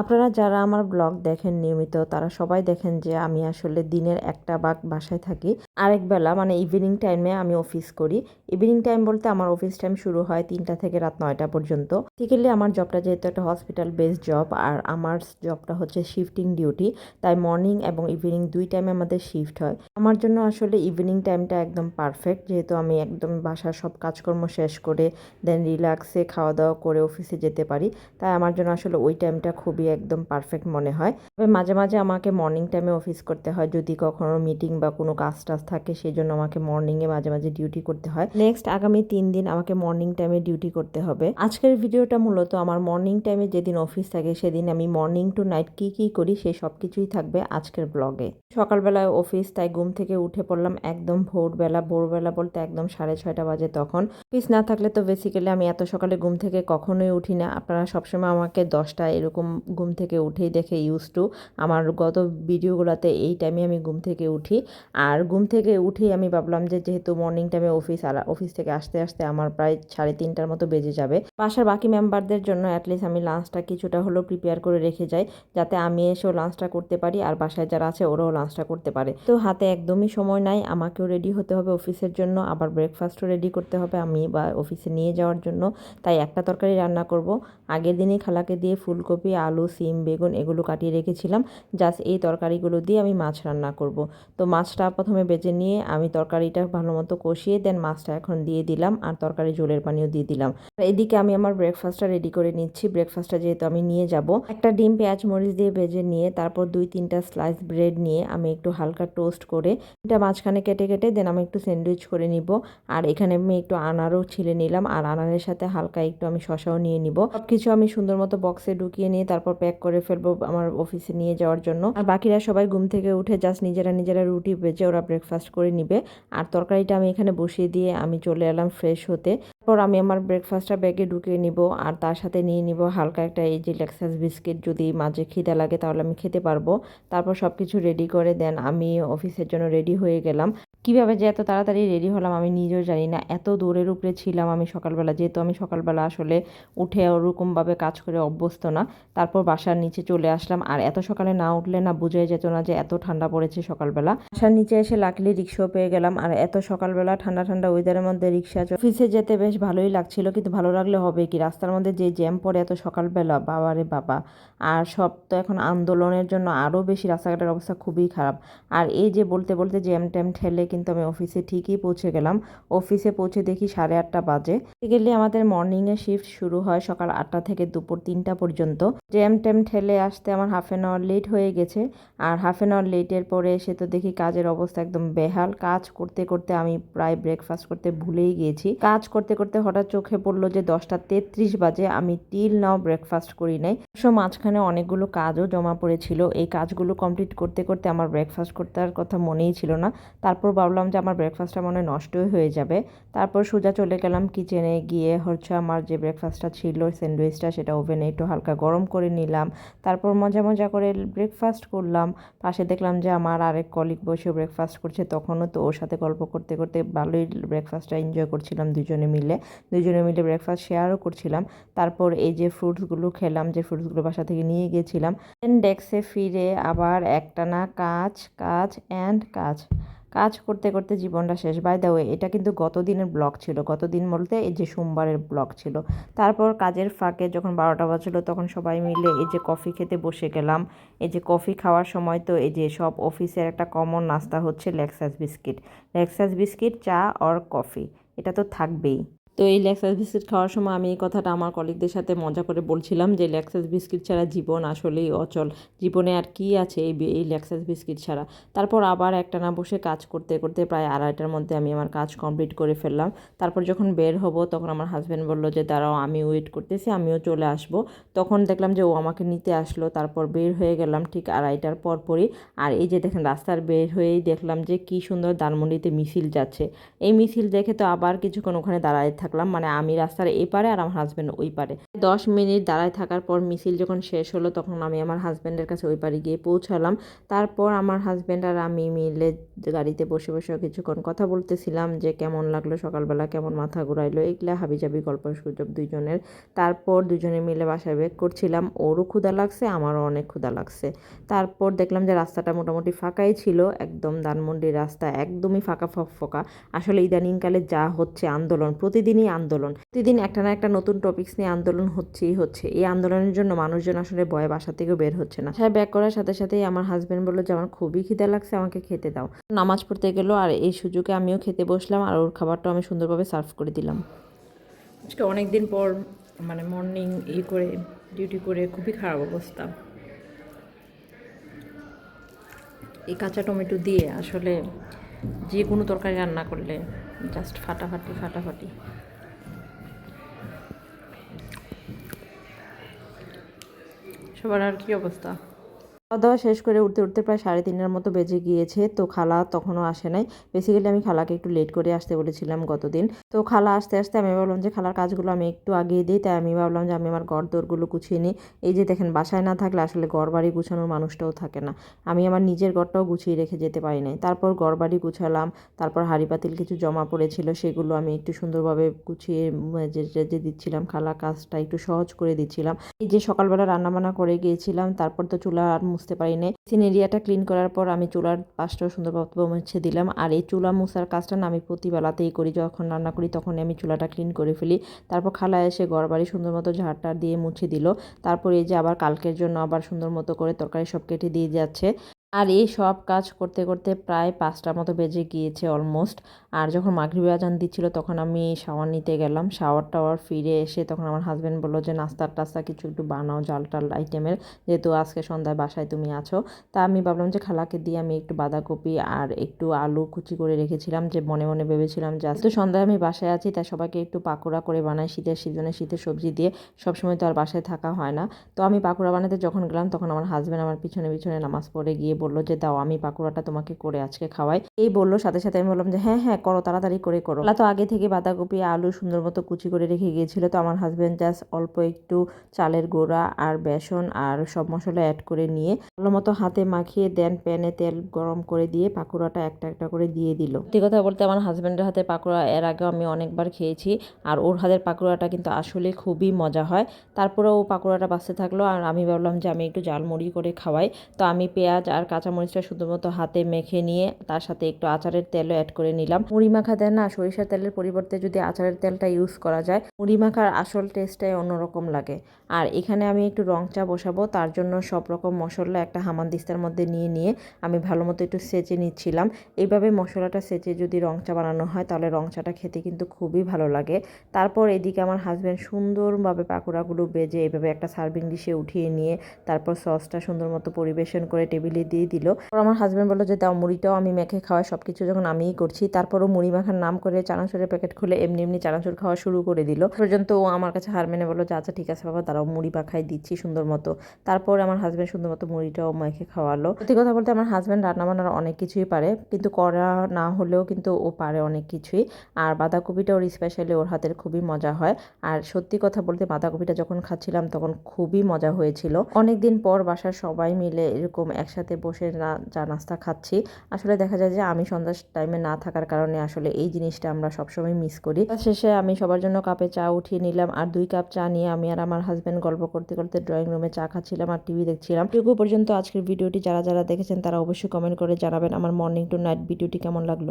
আপনারা যারা আমার ব্লগ দেখেন নিয়মিত, তারা সবাই দেখেন যে আমি আসলে দিনের একটা ভাগ বাসায় থাকি। আরেক বেলা মানে ইভিনিং টাইমে আমি অফিস করি। ইভিনিং টাইম বলতে আমার অফিস টাইম শুরু হয় তিনটা থেকে রাত নয়টা পর্যন্ত। টিকেলি আমার জবটা যেহেতু একটা হসপিটাল বেসড জব আর আমার জবটা হচ্ছে শিফটিং ডিউটি তাই মর্নিং এবং ইভিনিং দুই টাইমে আমাদের শিফট হয়। আমার জন্য আসলে ইভিনিং টাইমটা একদম পারফেক্ট যেহেতু আমি একদম বাসার সব কাজকর্ম শেষ করে দেন রিল্যাক্সে খাওয়া দাওয়া করে অফিসে যেতে পারি। তাই আমার জন্য আসলে ওই টাইমটা খুবই একদম পারফেক্ট মনে হয়। তবে মাঝে মাঝে আমাকে মর্নিং টাইমে অফিস করতে হয়, যদি কখনো মিটিং বা কোনো কাজ টাজ থাকে সেই জন্য আমাকে মর্নিংয়ে মাঝে মাঝে ডিউটি করতে হয়। নেক্সট আগামী তিন দিন আমাকে মর্নিং টাইমে ডিউটি করতে হবে। আজকের ভিডিওটা মূলত আমার মর্নিং টাইমে যেদিন অফিস থাকে সেদিন আমি মর্নিং টু নাইট কি কি করি সেই সব কিছুই থাকবে আজকের ব্লগে সকালবেলায় অফিস তাই ঘুম থেকে উঠে পড়লাম একদম ভোরবেলা। ভোরবেলা বলতে একদম সাড়ে ছয়টা বাজে তখন। অফিস না থাকলে তো বেসিক্যালি আমি এত সকালে ঘুম থেকে কখনোই উঠি না। আপনারা সবসময় আমাকে দশটা এরকম ঘুম থেকে উঠেই দেখে ইউজ টু আমার গত ভিডিওগুলোতে এই টাইমে আমি ঘুম থেকে উঠি। আর ঘুম থেকে উঠেই আমি ভাবলাম যে যেহেতু মর্নিং টাইমে অফিস অফিস থেকে আসতে আসতে আমার প্রায় সাড়ে তিনটার মতো বেজে যাবে। বাসার বাকি মেম্বারদের জন্য অ্যাটলিস্ট আমি লাঞ্চটা কিছুটা হলেও প্রিপেয়ার করে রেখে যাই, যাতে আমি এসেও লাঞ্চটা করতে পারি আর বাসায় যারা আছে ওরাও লাঞ্চটা করতে পারে। তো হাতে একদমই সময় নাই, আমাকেও রেডি হতে হবে অফিসের জন্য, আবার ব্রেকফাস্টও রেডি করতে হবে আমি বা অফিসে নিয়ে যাওয়ার জন্য। তাই একটা তরকারি রান্না করব। আগের দিনই খালাকে দিয়ে ফুলকপি, আলু সিম, বেগুন এগুলো কাটিয়ে রেখেছিলাম। জাস্ট এই তরকারিগুলো দিয়ে আমি মাছ রান্না করব। তো মাছটা প্রথমে বেজে নিয়ে আমি তরকারিটা ভালো মতো কষিয়ে দেন মাছটা এখন দিয়ে দিলাম আর তরকারি ঝোলের পানিও দিয়ে দিলাম। এদিকে আমি আমার ব্রেকফাস্টটা রেডি করে নিচ্ছি। ব্রেকফাস্টটা যেহেতু আমি নিয়ে যাব। একটা ডিম, পেঁয়াজ, মরিচ দিয়ে ভেজে নিয়ে তারপর দুই, তিনটা স্লাইস ব্রেড নিয়ে আমি একটু হালকা টোস্ট করে এটা মাঝখানে কেটে কেটে দেন আমি একটু স্যান্ডউইচ করে নিব। আর এখানে আমি একটু আনারও ছিলে নিলাম। আর আনারের সাথে হালকা একটু আমি শশাও নিয়ে নিব। সব কিছু আমি সুন্দর মতো বক্সে ঢুকিয়ে নিয়ে তারপর প্যাক করে ফেলব আমার অফিসে নিয়ে যাওয়ার জন্য। আর বাকিরা সবাই ঘুম থেকে উঠে জাস্ট নিজেরা নিজেরা রুটি বেজে ওরা ব্রেকফাস্ট করে নিবে। আর তরকারিটা আমি এখানে বসিয়ে দিয়ে আমি চলে এলাম ফ্রেশ হতে। তারপর আমি আমার ব্রেকফাস্টটা ব্যাগে ঢুকিয়ে নিব। আর তার সাথে নিয়ে নিব হালকা একটা এই যে লেক্সাস বিস্কিট যদি মাঝে খিদে লাগে তাহলে আমি খেতে পারব। তারপর সব কিছু রেডি করে দেন। আমি অফিসের জন্য রেডি হয়ে গেলাম। কীভাবে যে এত তাড়াতাড়ি রেডি হলাম আমি নিজেও জানি না। এত দৌড়ের উপরে ছিলাম আমি সকালবেলা, যেহেতু আমি সকালবেলা আসলে উঠে ওরকমভাবে কাজ করে অভ্যস্ত না, তারপর বাসার নিচে চলে আসলাম। আর এত সকালে না উঠলে না বোঝাই যেত না যে এত ঠান্ডা পড়েছে সকালবেলা। বাসার নিচে এসে লাকলি রিক্সাও পেয়ে গেলাম। আর এত সকালবেলা ঠান্ডা ঠান্ডা ওয়েদারের মধ্যে রিক্সা অফিসে যেতে বেশ ভালোই লাগছিল। কিন্তু ভালো লাগলে হবে কি? রাস্তার মধ্যে যে জ্যাম পড়ে এত সকালবেলা, বাবারে বাবা। আর সব তো এখন আন্দোলনের জন্য আরও বেশি রাস্তাঘাটের অবস্থা খুবই খারাপ। আর এই যে বলতে বলতে জ্যাম ট্যাম ঠেলে কিন্তু আমি অফিসে ঠিকই পৌঁছে গেলাম। অফিসে পৌঁছে দেখি সাড়ে আটটা বাজে। গেলে আমাদের মর্নিংয়ে শিফট শুরু হয় সকাল আটটা থেকে দুপুর তিনটা পর্যন্ত। জ্যাম ট্যাম ঠেলে আসতে আমার হাফ অ্যান আওয়ার লেট হয়ে গেছে। আর হাফ অ্যান আওয়ার লেটের পরে এসে তো দেখি কাজের অবস্থা একদম বেহাল। কাজ করতে করতে আমি প্রায় ব্রেকফাস্ট করতে ভুলেই গিয়েছি। কাজ করতে করতে হঠাৎ চোখে পড়ল যে দশটা তেত্রিশ বাজে। আমি টিল নাও ব্রেকফাস্ট করি নাই। সো মাঝখানে অনেকগুলো কাজও জমা পড়েছিল। এই কাজগুলো কমপ্লিট করতে করতে আমার ব্রেকফাস্ট করতে আর কথা মনেই ছিল না। তারপর ভাবলাম যে আমার ব্রেকফাস্টটা মনে নষ্টই হয়ে যাবে। তারপর সোজা চলে গেলাম কিচেনে গিয়ে হচ্ছে আমার যে ব্রেকফাস্টটা ছিল স্যান্ডউইচটা সেটা ওভেনে একটু হালকা গরম করে নিলাম। তারপর মজা মজা করে ব্রেকফাস্ট করলাম। পাশে দেখলাম যে আমার আরেক কলিগ বসে ব্রেকফাস্ট করছে। তখনও তো ওর সাথে গল্প করতে করতে ভালোই ব্রেকফাস্টটা এনজয় করছিলাম দুজনে মিলে। দুজনে মিলে ব্রেকফাস্ট শেয়ারও করছিলাম। তারপর এই যে ফ্রুটসগুলো খেলাম, যে ফ্রুটসগুলো বাসা থেকে নিয়ে গিয়েছিলাম দেন ডেস্কে ফিরে আবার একটানা কাজ কাজ অ্যান্ড কাজ। কাজ করতে করতে জীবনটা শেষ। বাই দ্য ওয়ে এটা কিন্তু গত দিনের ব্লগ ছিল। গত দিন বলতে এই যে সোমবারের ব্লক ছিল। তারপর কাজের ফাঁকে যখন বারোটা বাজলো তখন সবাই মিলে এই যে কফি খেতে বসে গেলাম। এই যে কফি খাওয়ার সময় তো এই যে সব অফিসের একটা কমন নাস্তা হচ্ছে লেক্সাস বিস্কিট লেক্সাস বিস্কিট চা অর কফি এটা তো থাকবেই। তো এই লেক্সাস বিস্কিট খাওয়ার সময় আমি এই কথাটা আমার কলিগদের সাথে মজা করে বলছিলাম যে লেক্সাস বিস্কিট ছাড়া জীবন আসলেই অচল। জীবনে আর কি আছে এই এই লেক্সাস বিস্কিট ছাড়া? তারপর আবার একটা না বসে কাজ করতে করতে প্রায় আড়াইটার মধ্যে আমি আমার কাজ কমপ্লিট করে ফেললাম। তারপর যখন বের হব, তখন আমার হাজব্যান্ড বলল যে, দাঁড়াও, আমি ওয়েট করতেছি, আমিও চলে আসব। তখন দেখলাম যে ও আমাকে নিতে আসলো। তারপর বের হয়ে গেলাম ঠিক আড়াইটার পরপরই। আর এই যে দেখেন, রাস্তার বের হয়েই দেখলাম যে কি সুন্দর দানমন্ডিতে মিছিল যাচ্ছে। এই মিছিল দেখে তো আবার কিছুক্ষণ ওখানে দাঁড়ায় থাকলাম মানে আমি রাস্তার এই পারে আর আমার হাজব্যান্ড ওই পারে। দশ মিনিট দাঁড়ায় থাকার পর মিছিল যখন শেষ হলো, তখন আমি আমার হাজব্যান্ডের কাছে ওই পারে গিয়ে পৌঁছালাম। তারপর আমার হাজব্যান্ড আর আমি মিলে গাড়িতে বসে বসে কিছুক্ষণ কথা বলতেছিলাম যে, কেমন লাগল সকালবেলা? কেমন মাথা ঘুরাইলো? এগুলা হাবিজাবি গল্প সুযোগ দুইজনের। তারপর দুজনে মিলে বাসায় বেক করছিলাম। ওরও ক্ষুধা লাগছে, আমারও অনেক ক্ষুধা লাগছে। তারপর দেখলাম যে, রাস্তাটা মোটামুটি ফাঁকাই ছিল, একদম ধানমন্ডির রাস্তা, একদমই ফাঁকা ফকা আসলে ইদানিংকালে যা হচ্ছে আন্দোলন প্রতিদিনই আন্দোলন। প্রতিদিন একটা না একটা নতুন টপিক্স নিয়ে আন্দোলন হচ্ছেই হচ্ছে। এই আন্দোলনের জন্য মানুষজন আসলে ভয়ে বাসা থেকেও বের হচ্ছে না। হ্যাঁ ব্যাক করার সাথে সাথেই আমার হাজব্যান্ড বলল, যে আমার খুবই খিদে লাগছে, আমাকে খেতে দাও। নামাজ পড়তে গেলো আর এই সুযোগে আমিও খেতে বসলাম আর ওর খাবারটাও আমি সুন্দরভাবে সার্ভ করে দিলাম। আজকে অনেক দিন পর মানে মর্নিং ই করে ডিউটি করে খুবই খারাপ অবস্থা। এই কাঁচা টমেটো দিয়ে আসলে যে কোনো তরকারি রান্না করলে জাস্ট ফাটাফাটি ফাটাফাটি। সবার আর কি অবস্থা? খাওয়া দাওয়া শেষ করে উঠতে উঠতে প্রায় সাড়ে তিনটার মতো বেজে গিয়েছে। তো খালা তখনও আসে নাই। বেসিক্যালি আমি খালাকে একটু লেট করে আসতে বলেছিলাম গতদিন। তো খালা আসতে আসতে আমি ভাবলাম যে খালার কাজগুলো আমি একটু আগিয়ে দিই। তাই আমি ভাবলাম যে আমি আমার ঘর দৌড়গুলো গুছিয়ে নিই। এই যে দেখেন, বাসায় না থাকলে আসলে ঘর বাড়ি গুছানোর মানুষটাও থাকে না। আমি আমার নিজের ঘরটাও গুছিয়ে রেখে যেতে পারি নাই। তারপর ঘর বাড়ি গুছালাম। তারপর হাড়ি পাতিল কিছু জমা পড়েছিল, সেগুলো আমি একটু সুন্দরভাবে গুছিয়ে যে যে দিচ্ছিলাম, খালা কাজটা একটু সহজ করে দিচ্ছিলাম। এই যে সকালবেলা রান্নাবান্না করে গিয়েছিলাম, তারপর তো চুলা আর মুছতে পারি নাই সিনেরিয়াটা ক্লিন করার পর আমি চুলার পাশটাও সুন্দরভাবে মুছে দিলাম। আর এই চুলা মুছার কাজটা আমি প্রতিবেলাতেই করি। যখন রান্না করি তখন আমি চুলাটা ক্লিন করে ফেলি। তারপর খালা এসে ঘর বাড়ি সুন্দর মতো ঝাড়টা দিয়ে মুছে দিল। তারপর এই যে আবার কালকের জন্য আবার সুন্দর মতো করে তরকারি সব কেটে দিয়ে যাচ্ছে। আর এই সব কাজ করতে করতে প্রায় পাঁচটার মতো বেজে গিয়েছে অলমোস্ট আর যখন মাগরিবে আজান দিচ্ছিল, তখন আমি শাওয়ার নিতে গেলাম। শাওয়ার টাওয়ার ফিরে এসে তখন আমার হাজব্যান্ড বলল যে নাস্তার টাস্তা কিছু একটু বানাও, জাল টাল আইটেমের যেহেতু আজকে সন্ধ্যায় বাসায় তুমি আছো, তা আমি ভাবলাম যে, খালাকে দিয়ে আমি একটু বাঁধাকপি আর একটু আলু কুচি করে রেখেছিলাম। যে, মনে মনে ভেবেছিলাম যে, আজকে সন্ধ্যায় আমি বাসায় আছি, তাই সবাইকে একটু পাকোড়া করে বানাই। শীতের সিজনে শীতের সবজি দিয়ে সবসময় তো আর বাসায় থাকা হয় না। তো আমি পাকোড়া বানাতে যখন গেলাম, তখন আমার হাজব্যান্ড আমার পিছনে পিছনে নামাজ পড়ে গিয়ে বলল যে, দাও, আমি পাকোড়াটা তোমাকে করে আজকে খাওয়াই। এই বলল, সাথে সাথে আমি বললাম যে হ্যাঁ হ্যাঁ করো, তাড়াতাড়ি করে করো। তো আগে থেকে বাঁধাকপি, আলু সুন্দর মতো কুচি করে রেখে গিয়েছিল। তো আমার হাজব্যান্ড জাস্ট অল্প একটু চালের গোড়া আর বেসন আর সব মশলা অ্যাড করে নিয়ে ভালো মতো হাতে মাখিয়ে দেন প্যানে তেল গরম করে দিয়ে পাকোড়াটা একটা একটা করে দিয়ে দিল। সত্যি কথা বলতে আমার হাজব্যান্ডের হাতে পাকোড়া এর আগেও আমি অনেকবার খেয়েছি আর ওর হাতের পাকোড়াটা কিন্তু আসলে খুবই মজা হয়। তারপরে ও পাকোড়াটা বাঁচতে থাকল আর আমি ভাবলাম যে, আমি একটু জালমুড়ি করে খাওয়াই। তো আমি পেঁয়াজ আর কাঁচামরিচটা শুধুমাত্র হাতে মেখে নিয়ে তার সাথে একটু আচারের তেলও অ্যাড করে নিলাম। মুড়ি মাখা দেন না, সরিষার তেলের পরিবর্তে যদি আচারের তেলটা ইউজ করা যায়, মুড়ি মাখার আসল টেস্টটাই অন্যরকম লাগে। আর এখানে আমি একটু রং চা বসাবো, তার জন্য সব রকম মশলা একটা হামানদিস্তার মধ্যে নিয়ে নিয়ে আমি ভালো মতো একটু সেচে নিচ্ছিলাম। এইভাবে মশলাটা সেচে যদি রং চা বানানো হয়, তাহলে রং চাটা খেতে কিন্তু খুবই ভালো লাগে। তারপর এদিকে আমার হাজব্যান্ড সুন্দরভাবে পাকোড়াগুলো বেজে এভাবে একটা সার্ভিং ডিশে উঠিয়ে নিয়ে, তারপর সসটা সুন্দর মতো পরিবেশন করে টেবিলে দিয়ে দিল। আমার হাজব্যান্ড বলল যে, দাও মুড়িটাও, আমি মেখে খাওয়াই সব কিছু যখন আমিই করছি। তারপরও মুড়ি মাখার নাম করে চানাচুরের প্যাকেট খুলে এমনি এমনি চানাচুর খাওয়া শুরু করে দিল। পর্যন্ত ও আমার কাছে হার মেনে বলল যে আচ্ছা ঠিক আছে বাবা তারাও মুড়ি মাখাই দিচ্ছি সুন্দর মতো। তারপর আমার হাজব্যান্ড সুন্দর মতো মুড়িটাও মেখে খাওয়ালো। সত্যি কথা বলতে আমার হাজব্যান্ড রান্না বান্নার অনেক কিছুই পারে, কিন্তু করা না হলেও কিন্তু ও পারে অনেক কিছুই। আর বাঁধাকপিটা ওর স্পেশালি ওর হাতের খুবই মজা হয়। আর সত্যি কথা বলতে বাঁধাকপিটা যখন খাচ্ছিলাম তখন খুবই মজা হয়েছিল। অনেকদিন পর বাসার সবাই মিলে এরকম একসাথে বসে না, চা নাস্তা খাচ্ছি। আসলে দেখা যায় যে আমি সন্ধ্যার টাইমে না থাকার কারণে আসলে এই জিনিসটা আমরা সবসময় মিস করি। শেষে আমি সবার জন্য কাপে চা উঠিয়ে নিলাম। আর দুই কাপ চা নিয়ে আমি আর আমার হাজব্যান্ড গল্প করতে করতে ড্রয়িং রুমে চা খাচ্ছিলাম আর টিভি দেখছিলাম। টুকু পর্যন্ত আজকের ভিডিওটি যারা যারা দেখেছেন তারা অবশ্যই কমেন্ট করে জানাবেন। আমার মর্নিং টু নাইট ভিডিওটি কেমন লাগল?